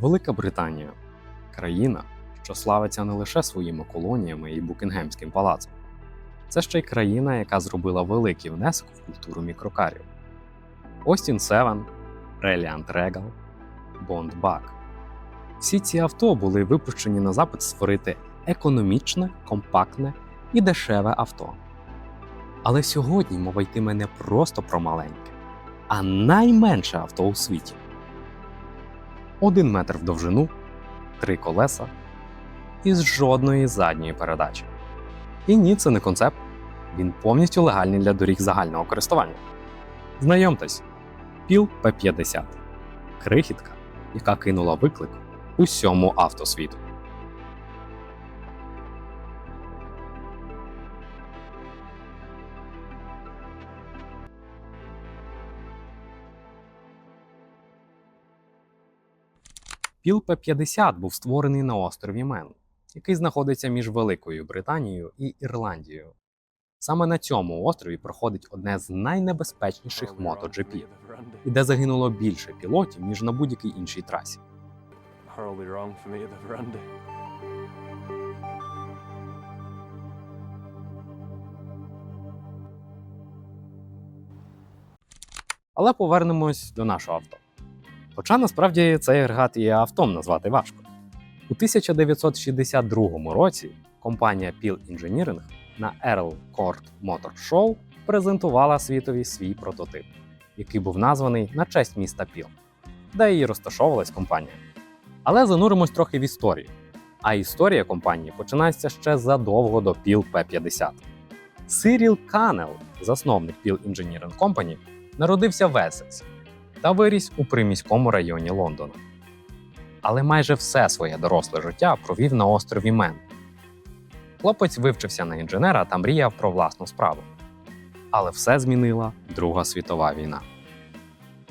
Велика Британія країна, що славиться не лише своїми колоніями і Букінгемським палацом. Це ще й країна, яка зробила великий внесок в культуру мікрокарів. Остін Севен, Reliant Regal, Bond Bug. Всі ці авто були випущені на запит створити економічне, компактне і дешеве авто. Але сьогодні мова йтиме не просто про маленьке, а найменше авто у світі. Один метр в довжину, три колеса і з жодної задньої передачі. І ні, це не концепт. Він повністю легальний для доріг загального користування. Знайомтесь, Піл П-50 крихітка, яка кинула виклик усьому автосвіту. Піл П-50 був створений на острові Мен, який знаходиться між Великою Британією і Ірландією. Саме на цьому острові проходить одне з найнебезпечніших MotoGP, і де загинуло більше пілотів, ніж на будь-якій іншій трасі. Але повернемось до нашого авто. Хоча насправді цей агрегат і автом назвати важко. У 1962 році компанія Peel Engineering на Earl Court Motor Show презентувала світові свій прототип, який був названий на честь міста Піл, де і розташовувалась компанія. Але зануримось трохи в історію. А історія компанії починається ще задовго до Peel P50. Сиріл Канел, засновник Peel Engineering Company, народився в Есексі та виріс у приміському районі Лондона. Але майже все своє доросле життя провів на острові Мен. Хлопець вивчився на інженера та мріяв про власну справу. Але все змінила Друга світова війна.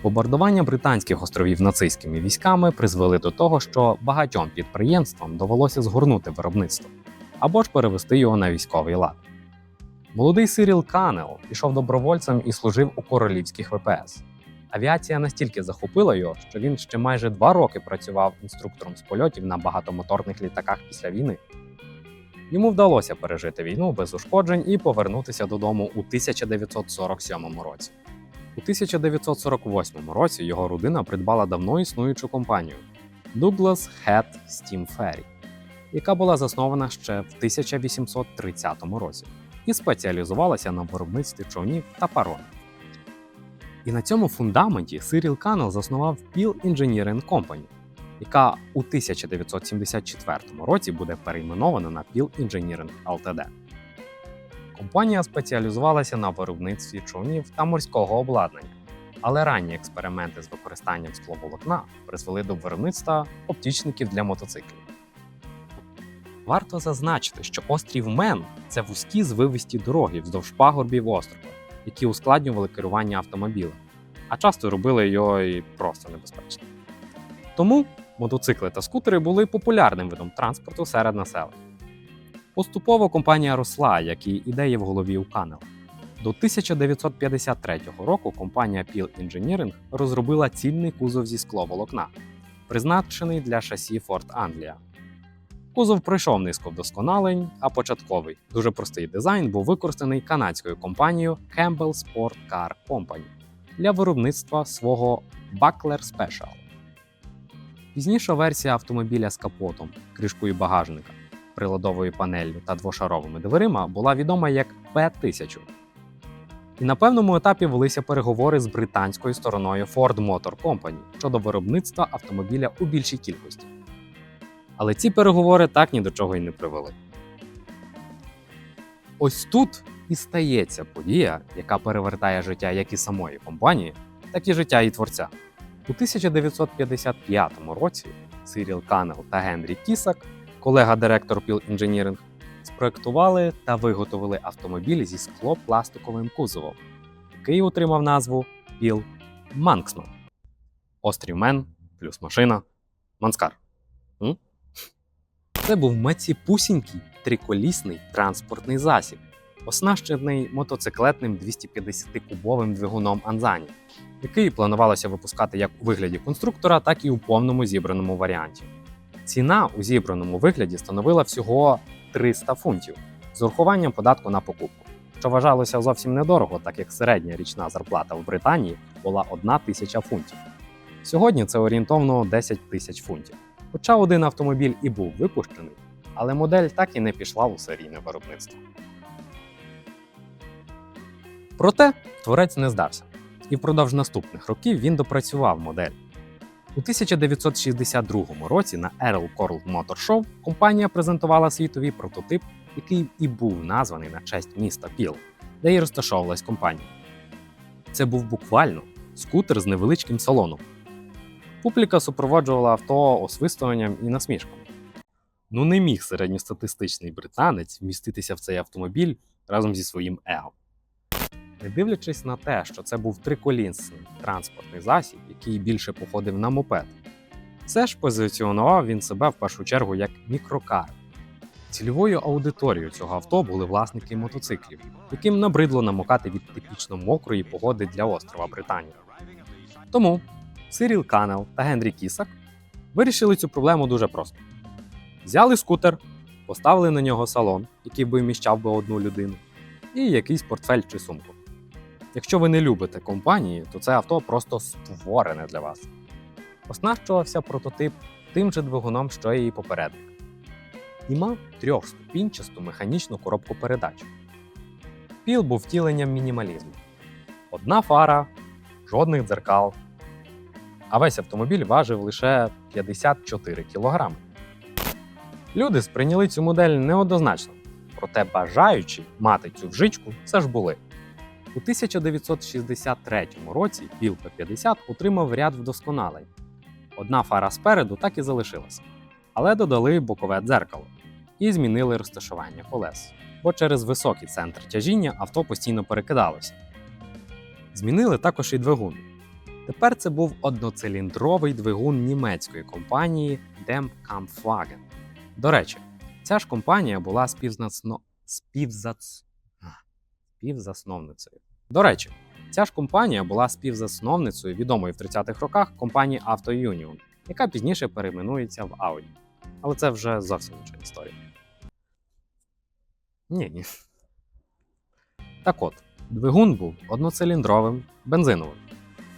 Бомбардування британських островів нацистськими військами призвели до того, що багатьом підприємствам довелося згорнути виробництво або ж перевести його на військовий лад. Молодий Сиріл Канел пішов добровольцем і служив у королівських ВПС. Авіація настільки захопила його, що він ще майже два роки працював інструктором з польотів на багатомоторних літаках після війни. Йому вдалося пережити війну без ушкоджень і повернутися додому у 1947 році. У 1948 році його родина придбала давно існуючу компанію Douglas Head Steam Ferry, яка була заснована ще в 1830 році і спеціалізувалася на виробництві човнів та паромів. І на цьому фундаменті Сиріл Канел заснував Peel Engineering Company, яка у 1974 році буде перейменована на Peel Engineering Ltd. Компанія спеціалізувалася на виробництві човнів та морського обладнання, але ранні експерименти з використанням скловолокна призвели до виробництва оптічників для мотоциклів. Варто зазначити, що острів Мен це вузькі звивисті дороги вздовж пагорбів острова, які ускладнювали керування автомобілем, а часто робили його і просто небезпечним. Тому мотоцикли та скутери були популярним видом транспорту серед населення. Поступово компанія росла, як і ідеї в голові у Канел. До 1953 року компанія Peel Engineering розробила цільний кузов зі скловолокна, призначений для шасі Ford Anglia. Кузов пройшов низку вдосконалень, а початковий, дуже простий дизайн був використаний канадською компанією Campbell Sport Car Company для виробництва свого Buckler Special. Пізніша версія автомобіля з капотом, кришкою багажника, приладовою панеллю та двошаровими дверима була відома як P1000. І на певному етапі велися переговори з британською стороною Ford Motor Company щодо виробництва автомобіля у більшій кількості. Але ці переговори так ні до чого й не привели. Ось тут і стається подія, яка перевертає життя як і самої компанії, так і життя її творця. У 1955 році Сиріл Канел та Генрі Кісак, колега-директор Peel Engineering, спроектували та виготовили автомобіль зі склопластиковим кузовом, який отримав назву Peel Manxman. Острів Мен плюс машина Манскар. Це був меціпусінький триколісний транспортний засіб, оснащений мотоциклетним 250-кубовим двигуном Анзані, який планувалося випускати як у вигляді конструктора, так і у повному зібраному варіанті. Ціна у зібраному вигляді становила всього 300 фунтів з урахуванням податку на покупку, що вважалося зовсім недорого, так як середня річна зарплата в Британії була 1 тисяча фунтів. Сьогодні це орієнтовно 10 тисяч фунтів. Хоча один автомобіль і був випущений, але модель так і не пішла у серійне виробництво. Проте творець не здався, і впродовж наступних років він допрацював модель. У 1962 році на Errol Coral Motor Show компанія презентувала світовий прототип, який і був названий на честь міста Піл, де і розташовувалась компанія. Це був буквально скутер з невеличким салоном. Публіка супроводжувала авто освистуванням і насмішками. Ну не міг середньостатистичний британець вміститися в цей автомобіль разом зі своїм его. Не дивлячись на те, що це був триколісний транспортний засіб, який більше походив на мопед, все ж позиціонував він себе в першу чергу як мікрокар. Цільовою аудиторією цього авто були власники мотоциклів, яким набридло намокати від типічно мокрої погоди для острова Британія. Тому Сиріл Канел та Генрі Кісак вирішили цю проблему дуже просто: взяли скутер, поставили на нього салон, який би вміщав би одну людину, і якийсь портфель чи сумку. Якщо ви не любите компанії, то це авто просто створене для вас. Оснащувався прототип тим же двигуном, що і попередник. І мав трьохступінчасту механічну коробку передач. Піл був втіленням мінімалізму. Одна фара, жодних дзеркал. А весь автомобіль важив лише 54 кг. Люди сприйняли цю модель неоднозначно, проте бажаючи мати цю вжичку все ж були. У 1963 році Біл П-50 отримав ряд вдосконалень. Одна фара спереду так і залишилася, але додали бокове дзеркало і змінили розташування колес, бо через високий центр тяжіння авто постійно перекидалося. Змінили також і двигун. Тепер це був одноциліндровий двигун німецької компанії Dempkampfwagen. До речі, ця ж компанія була співзнасно... співзац... співзасновницею. До речі, ця ж компанія була співзасновницею відомої в 30-х роках компанії Auto Union, яка пізніше перейменується в Audi. Але це вже зовсім інша історія. Ні, ні. Так от, двигун був одноциліндровим, бензиновим,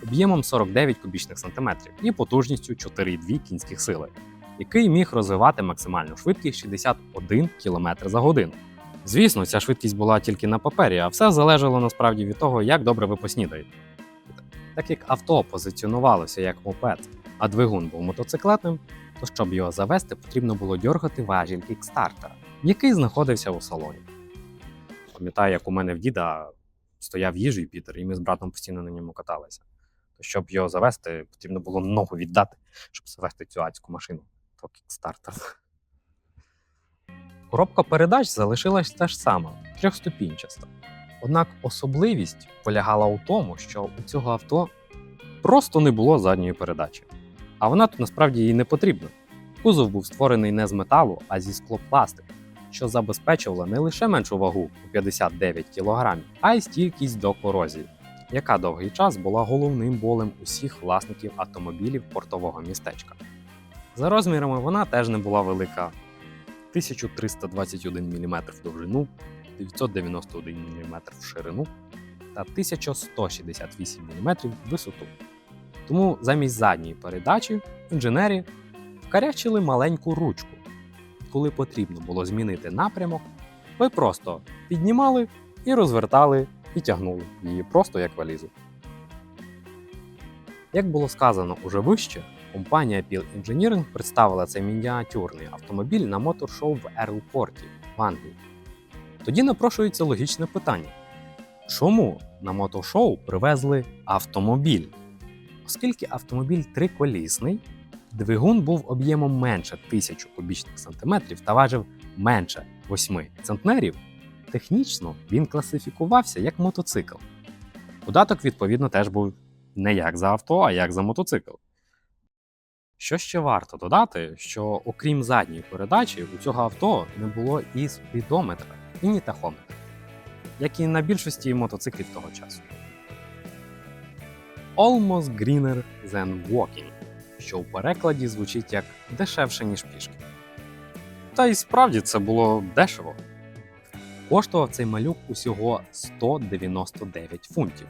об'ємом 49 кубічних сантиметрів і потужністю 4,2 кінських сили, який міг розвивати максимальну швидкість 61 км за годину. Звісно, ця швидкість була тільки на папері, а все залежало насправді від того, як добре ви поснідаєте. Так як авто позиціонувалося як мопед, а двигун був мотоциклетним, то щоб його завести, потрібно було дьоргати важіль кікстартера, який знаходився у салоні. Пам'ятаю, як у мене в діда стояв їжий Пітер, і ми з братом постійно на ньому каталися. Щоб його завести, потрібно було ногу віддати, щоб завести цю адську машину. То кікстартер. Коробка передач залишилась та ж сама, трьохступінчаста. Однак особливість полягала у тому, що у цього авто просто не було задньої передачі. А вона тут насправді їй не потрібна. Кузов був створений не з металу, а зі склопластику, що забезпечувало не лише меншу вагу у 59 кг, а й стійкість до корозії, яка довгий час була головним болем усіх власників автомобілів портового містечка. За розмірами вона теж не була велика 1321 мм в довжину, 991 мм в ширину та 1168 мм в висоту. Тому замість задньої передачі інженери вкарячили маленьку ручку. Коли потрібно було змінити напрямок, ви просто піднімали і розвертали і тягнули її просто як валізу. Як було сказано уже вище, компанія Peel Engineering представила цей мініатюрний автомобіль на мотор-шоу в Ерлпорті в Англії. Тоді напрошується логічне питання: чому на мотошоу привезли автомобіль? Оскільки автомобіль триколісний, двигун був об'ємом менше 1000 кубічних сантиметрів та важив менше 8 центнерів, технічно він класифікувався як мотоцикл. Податок, відповідно, теж був не як за авто, а як за мотоцикл. Що ще варто додати, що окрім задньої передачі, у цього авто не було і спідометра, і ні тахометра. як і на більшості мотоциклів того часу. Almost greener than walking, що в перекладі звучить як дешевше, ніж пішки. Та й справді це було дешево. Коштував цей малюк усього 199 фунтів.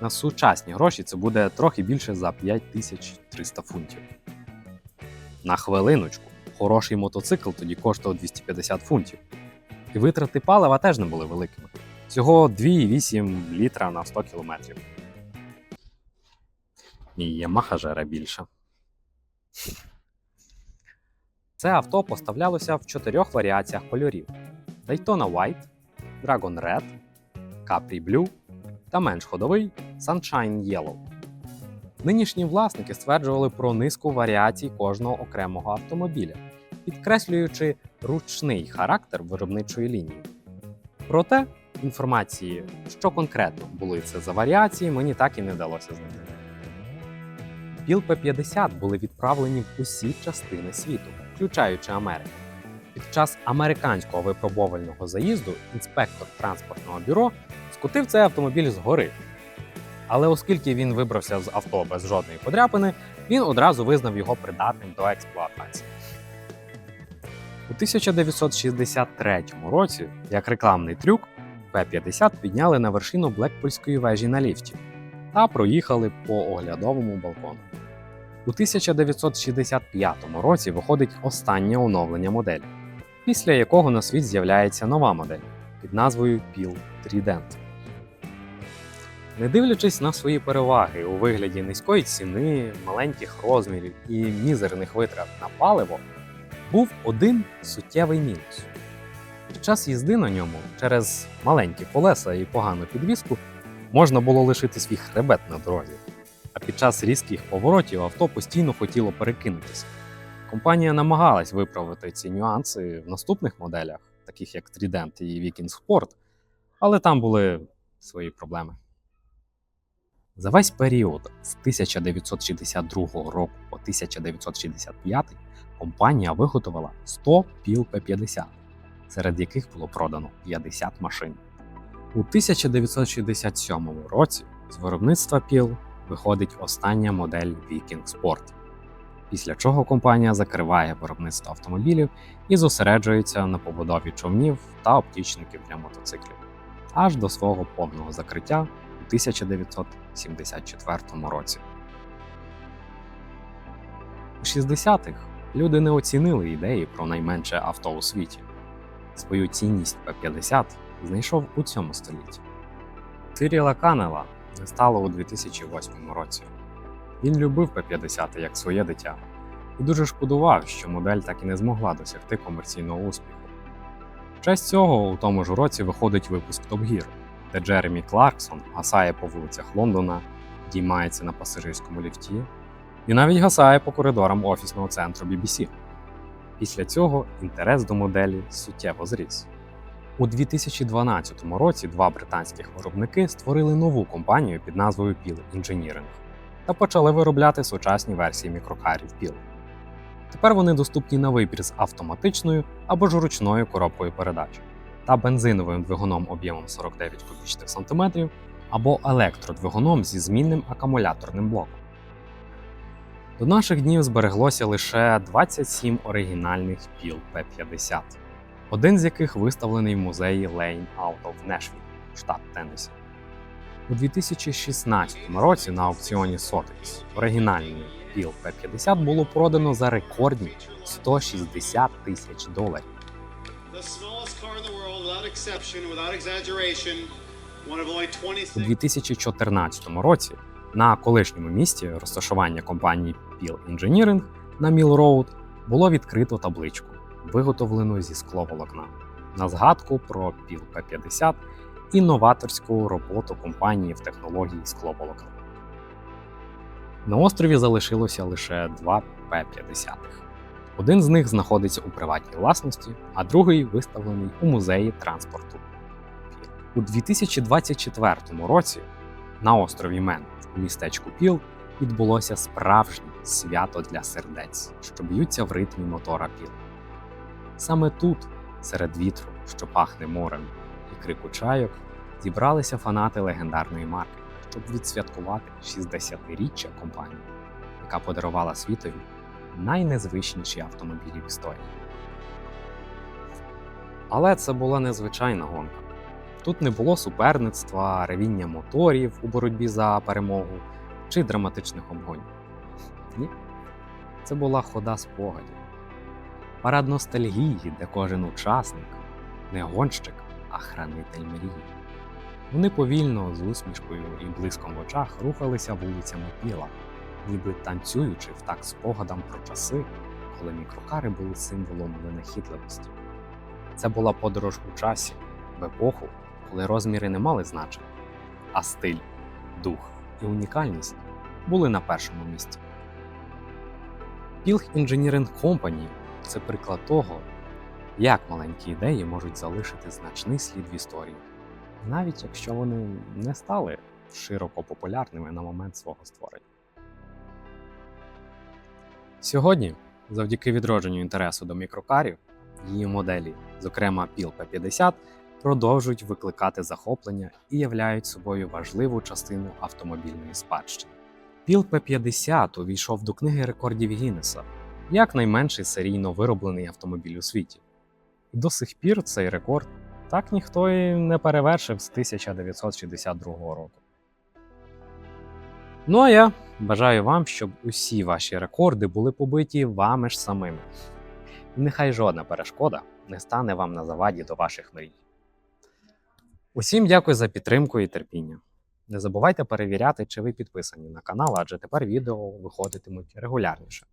На сучасні гроші це буде трохи більше за 5300 фунтів. На хвилиночку, хороший мотоцикл тоді коштував 250 фунтів. І витрати палива теж не були великими. Всього 2,8 літра на 100 кілометрів. І Yamaha жере більше. Це авто поставлялося в чотирьох варіаціях кольорів: Daytona White, Dragon Red, Capri Blue та менш ходовий Sunshine Yellow. Нинішні власники стверджували про низку варіацій кожного окремого автомобіля, підкреслюючи ручний характер виробничої лінії. Проте інформації, що конкретно були це за варіації, мені так і не вдалося знайти. Піл П-50 були відправлені в усі частини світу, включаючи Америку. Під час американського випробовального заїзду інспектор транспортного бюро скотив цей автомобіль згори. Але оскільки він вибрався з авто без жодної подряпини, він одразу визнав його придатним до експлуатації. У 1963 році, як рекламний трюк, П-50 підняли на вершину Блекпольської вежі на ліфті та проїхали по оглядовому балкону. У 1965 році виходить останнє оновлення моделі, після якого на світ з'являється нова модель під назвою Peel Trident. Не дивлячись на свої переваги у вигляді низької ціни, маленьких розмірів і мізерних витрат на паливо, був один суттєвий мінус. Під час їзди на ньому через маленькі колеса і погану підвіску можна було лишити свій хребет на дорозі, а під час різких поворотів авто постійно хотіло перекинутися. Компанія намагалась виправити ці нюанси в наступних моделях, таких як Trident і Viking Sport, але там були свої проблеми. За весь період з 1962 року по 1965 компанія виготовила 100 піл П-50, серед яких було продано 50 машин. У 1967 році з виробництва піл виходить остання модель Viking Sport, після чого компанія закриває виробництво автомобілів і зосереджується на побудові човнів та оптічників для мотоциклів аж до свого повного закриття у 1974 році. У 60-х люди не оцінили ідеї про найменше авто у світі. Свою цінність П-50 знайшов у цьому столітті. Тиріла Канела не стало у 2008 році. Він любив П-50 як своє дитя і дуже шкодував, що модель так і не змогла досягти комерційного успіху. В честь цього у тому ж році виходить випуск Top Gear, де Джеремі Кларксон гасає по вулицях Лондона, діймається на пасажирському ліфті і навіть гасає по коридорам офісного центру BBC. Після цього інтерес до моделі суттєво зріс. У 2012 році два британських виробники створили нову компанію під назвою Peel Engineering та почали виробляти сучасні версії мікрокарів Peel. Тепер вони доступні на вибір з автоматичною або ж ручною коробкою передач та бензиновим двигуном об'ємом 49 кубічних сантиметрів або електродвигуном зі змінним акумуляторним блоком. До наших днів збереглося лише 27 оригінальних піл П-50, один з яких виставлений в музеї Lane Out of Nashville, штат Теннессі. У 2016 році на аукціоні Sotheby's оригінальний піл П-50 було продано за рекордні 160 тисяч доларів. У 2014 році на колишньому місці розташування компанії Peel Engineering на Mill Road було відкрито табличку, виготовлену зі скловолокна, на згадку про Peel P50 і новаторську роботу компанії в технології скловолокна. На острові залишилося лише два П-50. Один з них знаходиться у приватній власності, а другий виставлений у музеї транспорту. У 2024 році на острові Мен у містечку Піл відбулося справжнє свято для сердець, що б'ються в ритмі мотора Піл. Саме тут, серед вітру, що пахне морем, крику чайок зібралися фанати легендарної марки, щоб відсвяткувати 60-річчя компанії, яка подарувала світові найнезвичніші автомобілі в історії. Але це була незвичайна гонка. Тут не було суперництва, ревіння моторів у боротьбі за перемогу чи драматичних обгонів. Ні. Це була хода спогадів. Парад ностальгії, де кожен учасник не гонщик, а хранитель мрії. Вони повільно, з усмішкою і блиском в очах рухалися вулицями Піла, ніби танцюючи в так спогадам про часи, коли мікрокари були символом винахідливості. Це була подорож у часі, в епоху, коли розміри не мали значення, а стиль, дух і унікальність були на першому місці. Pilg Engineering Company – це приклад того, як маленькі ідеї можуть залишити значний слід в історії, навіть якщо вони не стали широко популярними на момент свого створення. Сьогодні, завдяки відродженню інтересу до мікрокарів, її моделі, зокрема PIL P50, продовжують викликати захоплення і являють собою важливу частину автомобільної спадщини. PIL P50 увійшов до книги рекордів Гіннеса як найменший серійно вироблений автомобіль у світі. І до сих пір цей рекорд так ніхто і не перевершив з 1962 року. Ну а я бажаю вам, щоб усі ваші рекорди були побиті вами ж самими. І нехай жодна перешкода не стане вам на заваді до ваших мрій. Усім дякую за підтримку і терпіння. Не забувайте перевіряти, чи ви підписані на канал, адже тепер відео виходитимуть регулярніше.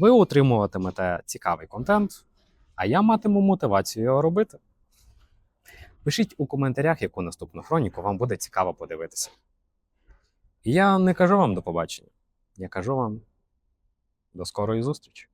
Ви отримуватимете цікавий контент, а я матиму мотивацію його робити. Пишіть у коментарях, яку наступну хроніку вам буде цікаво подивитися. Я не кажу вам до побачення. Я кажу вам до скорої зустрічі.